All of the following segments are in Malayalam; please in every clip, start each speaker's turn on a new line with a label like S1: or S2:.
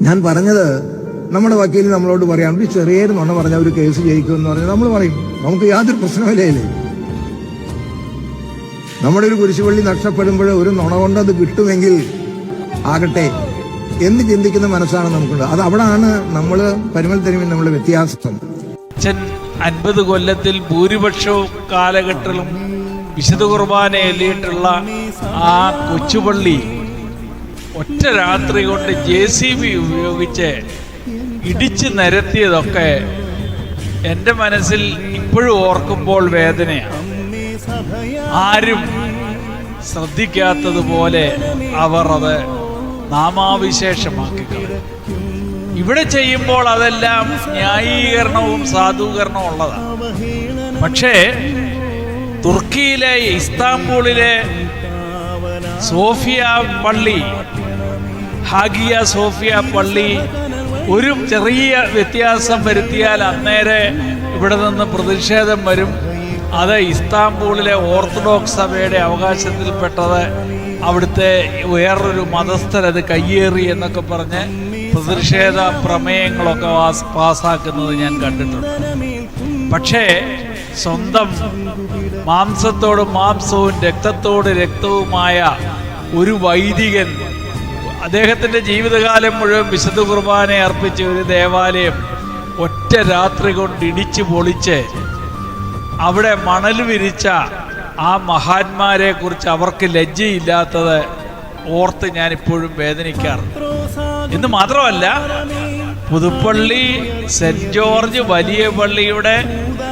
S1: ഞാൻ പറഞ്ഞത് നമ്മുടെ വക്കീൽ നമ്മളോട് പറയാം ഒരു ചെറിയൊരു നുണ പറഞ്ഞ ഒരു കേസ് ജയിക്കുമെന്ന് പറഞ്ഞാൽ നമ്മൾ പറയും. നമുക്ക് യാതൊരു പ്രശ്നമില്ലേ നമ്മുടെ ഒരു കുരിശുപള്ളി നഷ്ടപ്പെടുമ്പോൾ ഒരു നുണ കൊണ്ട് അത് കിട്ടുമെങ്കിൽ ആകട്ടെ എന്ന് ചിന്തിക്കുന്ന മനസ്സാണ് നമുക്കുണ്ട് അത് അവിടാണ് നമ്മൾ പരിമൽ തെരുവിൽ നമ്മുടെ വ്യത്യാസം.
S2: അൻപത് കൊല്ലത്തിൽ ഭൂരിപക്ഷവും കാലഘട്ടത്തിലും വിശുദ്ധ കുർബാന എല്ലിയിട്ടുള്ള ആ കൊച്ചുപള്ളി ഒറ്റ രാത്രി കൊണ്ട് ജെ സി ബി ഉപയോഗിച്ച് ഇടിച്ച് നിരത്തിയതൊക്കെ എന്റെ മനസ്സിൽ ഇപ്പോഴും ഓർക്കുമ്പോൾ വേദനയാണ് ആരും ശ്രദ്ധിക്കാത്തതുപോലെ അവർ അത് നാമാവിശേഷമാക്കി ഇവിടെ ചെയ്യുമ്പോൾ അതെല്ലാം ന്യായീകരണവും സാധൂകരണവും ഉള്ളതാണ്. പക്ഷേ തുർക്കിയിലെ ഇസ്താംബൂളിലെ സോഫിയ പള്ളി ഹാഗിയ സോഫിയ പള്ളി ഒരു ചെറിയ വ്യത്യാസം വരുത്തിയാൽ അന്നേരെ ഇവിടെ നിന്ന് പ്രതിഷേധം വരും. അത് ഇസ്താംബൂളിലെ ഓർത്തഡോക്സ് സഭയുടെ അവകാശത്തിൽപ്പെട്ടത് അവിടുത്തെ വേറൊരു മതസ്ഥരത് കയ്യേറി എന്നൊക്കെ പറഞ്ഞ് പ്രതിഷേധ പ്രമേയങ്ങളൊക്കെ പാസ്സാക്കുന്നത് ഞാൻ കണ്ടിട്ടുണ്ട്. പക്ഷേ സ്വന്തം മാംസത്തോടും മാംസവും രക്തത്തോട് രക്തവുമായ ഒരു വൈദികൻ അദ്ദേഹത്തിന്റെ ജീവിതകാലം മുഴുവൻ വിശുദ്ധ കുർബാന അർപ്പിച്ച ഒരു ദേവാലയം ഒറ്റ രാത്രി കൊണ്ട് ഇടിച്ചു പൊളിച്ച് അവിടെ മണൽ വിരിച്ച ആ മഹാന്മാരെ കുറിച്ച് അവർക്ക് ലജ്ജയില്ലാത്തത് ഓർത്ത് ഞാൻ ഇപ്പോഴും വേദനിക്കാറുണ്ട്. എന്ന് മാത്രമല്ല പുതുപ്പള്ളി സെന്റ് ജോർജ് വലിയ പള്ളിയുടെ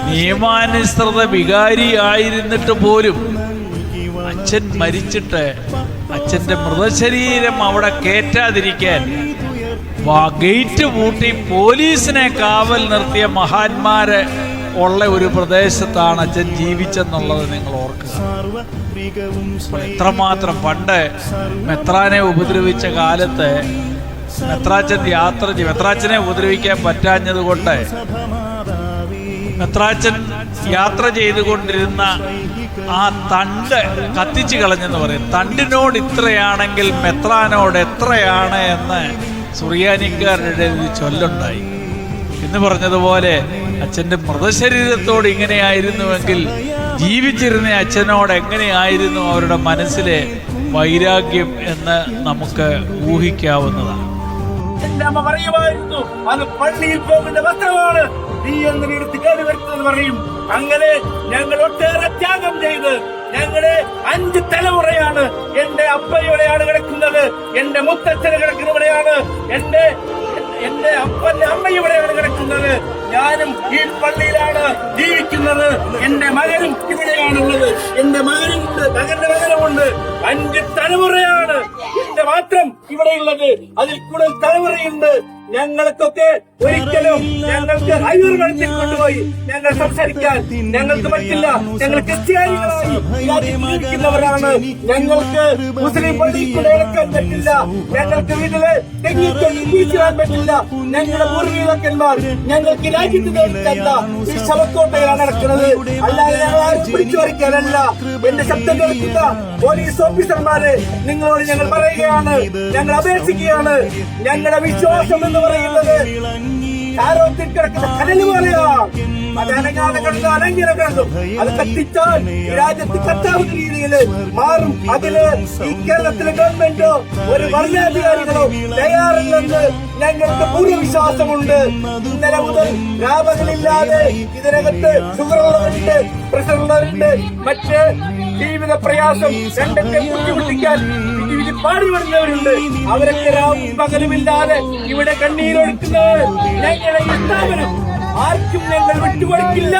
S2: നിയമാനുസൃത വികാരി ആയിരുന്നിട്ട് പോലും അച്ഛൻ മരിച്ചിട്ട് അച്ഛന്റെ മൃതശരീരം അവിടെ കയറ്റാതിരിക്കാൻ ഗേറ്റ് പൂട്ടി പോലീസിനെ കാവൽ നിർത്തിയ മഹാന്മാര് ഉള്ള ഒരു പ്രദേശത്താണ് അച്ഛൻ ജീവിച്ചെന്നുള്ളത് നിങ്ങൾ ഓർക്കുക. എത്രമാത്രം പണ്ട് മെത്രാനെ ഉപദ്രവിച്ച കാലത്ത് മെത്രാച്ചൻ യാത്ര ചെയ്യും മെത്രാച്ചനെ ഉപദ്രവിക്കാൻ പറ്റാഞ്ഞത് കൊണ്ട് മെത്രാച്ചൻ യാത്ര ചെയ്തുകൊണ്ടിരുന്ന ആ തണ്ട് കത്തിച്ചു കളഞ്ഞെന്ന് പറയും. തണ്ടിനോട് ഇത്രയാണെങ്കിൽ മെത്രാനോട് എത്രയാണ് എന്ന് സുറിയാനിക്കാരുടെ ഒരു ചൊല്ലുണ്ടായി. എന്ന് പറഞ്ഞതുപോലെ അച്ഛന്റെ മൃതശരീരത്തോട് ഇങ്ങനെയായിരുന്നുവെങ്കിൽ ജീവിച്ചിരുന്ന അച്ഛനോട് എങ്ങനെയായിരുന്നു അവരുടെ മനസ്സിലെ വൈരാഗ്യം എന്ന് നമുക്ക് ഊഹിക്കാവുന്നതാണ്.
S3: എന്റെ പറയുമായിരുന്നു അത് പള്ളിയിൽ പോകേണ്ട വസ്ത്രമാണ്. നീ എന്ന് എടുത്ത് വരുന്നത് പറയും. അങ്ങനെ ഞങ്ങൾ ഒട്ടേറെ ത്യാഗം ചെയ്ത് ഞങ്ങൾ അഞ്ച് തലമുറയാണ് എന്റെ അപ്പ ഇവിടെയാണ് കിടക്കുന്നത് എന്റെ മുത്തച്ഛന് കിടക്കുന്ന ഇവിടെയാണ് എന്റെ എന്റെ അപ്പന്റെ അമ്മ ഇവിടെയാണ് കിടക്കുന്നത്. ഞാനും ഈ പള്ളിയിലാണ് ജീവിക്കുന്നത്. എന്റെ മകനും ഇവിടെയാണുള്ളത്. എന്റെ മകനുമുണ്ട് മകന്റെ മകനുമുണ്ട് അഞ്ച് തലമുറയാണ്. എന്റെ മാത്രം ഇവിടെയുള്ളത്. അതിൽ കൂടുതൽ തലമുറയുണ്ട്. ഞങ്ങൾക്കൊക്കെ ഒരിക്കലും ഞങ്ങൾക്ക് വെള്ളത്തിൽ കൊണ്ടുപോയി ഞങ്ങൾ സംസാരിക്കാൻ ഞങ്ങൾക്ക് പറ്റില്ല. ഞങ്ങൾ ക്രിസ്ത്യാനികളായി ഈ ജീവിക്കുന്നവരാണ് ഞങ്ങൾക്ക് മുസ്ലിം പള്ളിയിൽ കൂടെ ഇറക്കാൻ പറ്റില്ല. ഞങ്ങൾക്ക് വീട്ടിൽ വീശിടാൻ പറ്റില്ല. ഞങ്ങളുടെ പൂർവീകന്മാർ ഞങ്ങൾക്ക് രാജ്യത്ത് നേടിത്തന്ന ഈ ശവക്കോട്ടയിലാണ് നടക്കുന്നത്. അല്ലാതെ ഞങ്ങൾ ആരും പിടിച്ചു പറിക്കാനല്ല എന്റെ ശബ്ദം കേൾക്കുന്ന പോലീസ് ഓഫീസർമാരെ നിങ്ങളോട് ഞങ്ങൾ പറയുകയാണ്. ഞങ്ങൾ അപേക്ഷിക്കുകയാണ്. ഞങ്ങളുടെ വിശ്വാസം എന്ന് പറയുന്നത്. കാരോത്തിൽ കിടക്കുന്ന കനൽ പോലെയാണ് അത് അനങ്ങാതെ കിടന്ന് അനങ്ങിനെ അത് കത്തിച്ചാൽ രാജ്യത്ത് കത്താവുന്ന രീതിയിൽ മാറും. അതിൽ ഈ കേരളത്തിലെ ഗവൺമെന്റോ ഒരു ഭരണാധികാരികളോ തയ്യാറില്ലെന്ന് ഞങ്ങൾക്ക് പൂർവവിശ്വാസമുണ്ട്. ഇന്നലെ മുതൽ രാപകലില്ലാതെ ഇതിനകത്ത് ഷുഗറുള്ളവരുണ്ട് പ്രഷറുള്ളവരുണ്ട്. മറ്റ് ജീവിത പ്രയാസം രണ്ടൊക്കെ ബുദ്ധിമുട്ടിക്കാൻ പാടി വരുന്നവരുണ്ട് അവരൊക്കെ പകലുമില്ലാതെ ഇവിടെ കണ്ണീരൊഴുക്കുന്നവർ ഞങ്ങളെ ഇഷ്ടാവരും ആർക്കും ഞങ്ങൾ വിട്ടുകൊടുക്കില്ല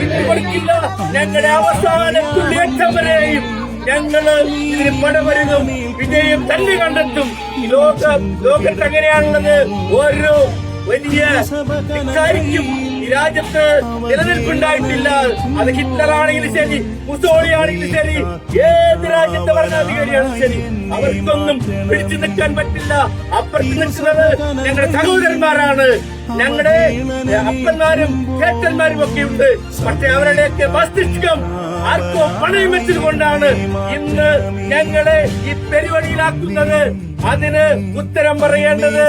S3: വിട്ടുകൊടുക്കില്ല. ഞങ്ങളുടെ അവസാന തുള്ളിയറ്റം ഇതിന് പടവരുതും വിജയം തന്നെ കണ്ടെത്തും. ലോക ലോകത്ത് അങ്ങനെയാണുള്ളത്. ഓരോ വലിയ ഈ രാജ്യത്ത് നിലനിൽപ്പുണ്ടായിട്ടില്ല. അത് ഹിറ്റ്ലർ ആണെങ്കിലും ശരി മുസോളി ആണെങ്കിലും ശരി ഏത് രാജ്യത്തെ ഭരണാധികാരിയാണെങ്കിലും ശരി അവർക്കൊന്നും പിടിച്ചു നിൽക്കാൻ പറ്റില്ല. അപ്പുറത്ത് ഞങ്ങളുടെ സഹോദരന്മാരാണ്. ഞങ്ങളുടെ അപ്പന്മാരും ചേട്ടന്മാരും ഒക്കെ ഉണ്ട്. പക്ഷെ അവരുടെയൊക്കെ മസ്തിഷ്കം ആർക്കോ പണയം വെച്ചുകൊണ്ടാണ് ഇന്ന് ഞങ്ങളെ ഈ പരിപാടിയിലാക്കുന്നത് അതിന് ഉത്തരം പറയേണ്ടത്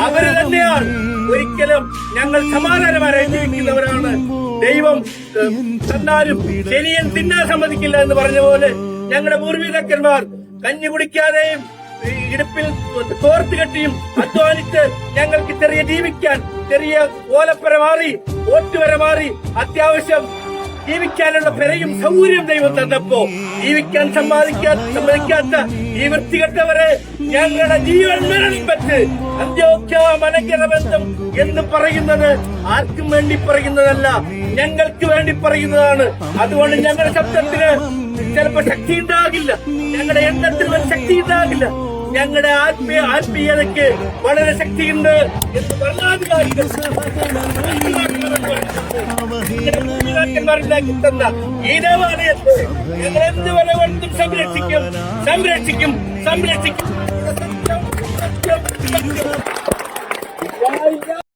S3: അവർ തന്നെയാണ്. ഒരിക്കലും ഞങ്ങൾ സമാധാനമായി ജീവിക്കുന്നവരാണ് ദൈവം തന്നാലും ശനിയൻ തിന്നാൻ സമ്മതിക്കില്ല എന്ന് പറഞ്ഞ പോലെ ഞങ്ങളുടെ പൂർവീതക്കന്മാർ കഞ്ഞി കുടിക്കാതെയും ഇടുപ്പിൽ തോർത്ത് കെട്ടിയും അധ്വാനിച്ച് ഞങ്ങൾക്ക് ചെറിയ ജീവിക്കാൻ ചെറിയ ഓലപ്പര മാറി ഓട്ടുവര മാറി അത്യാവശ്യം ജീവിക്കാനുള്ള പെരയും സൗകര്യം ദൈവം തന്നപ്പോ ജീവിക്കാൻ സമ്പാദിക്കാൻ സമ്മതിക്കാത്ത ഈ വൃത്തികെട്ടവരെ ഞങ്ങളുടെ ജീവൻ മലങ്കര ബന്ധം എന്ന് പറയുന്നത് ആർക്കും വേണ്ടി പറയുന്നതല്ല ഞങ്ങൾക്ക് വേണ്ടി പറയുന്നതാണ്. അതുകൊണ്ട് ഞങ്ങളുടെ ശബ്ദത്തിന് ചിലപ്പോ ശക്തി ഉണ്ടാകില്ല. ഞങ്ങളുടെ എണ്ണത്തിൽ ശക്തി ഉണ്ടാകില്ല. ഞങ്ങളുടെ ആത്മീയ ആത്മീയതയ്ക്ക് വളരെ ശക്തിയുണ്ട് എന്ന് ഭരണാധികാരികൾ സംരക്ഷിക്കും. സംരക്ഷിക്കും. സംരക്ഷിക്കും.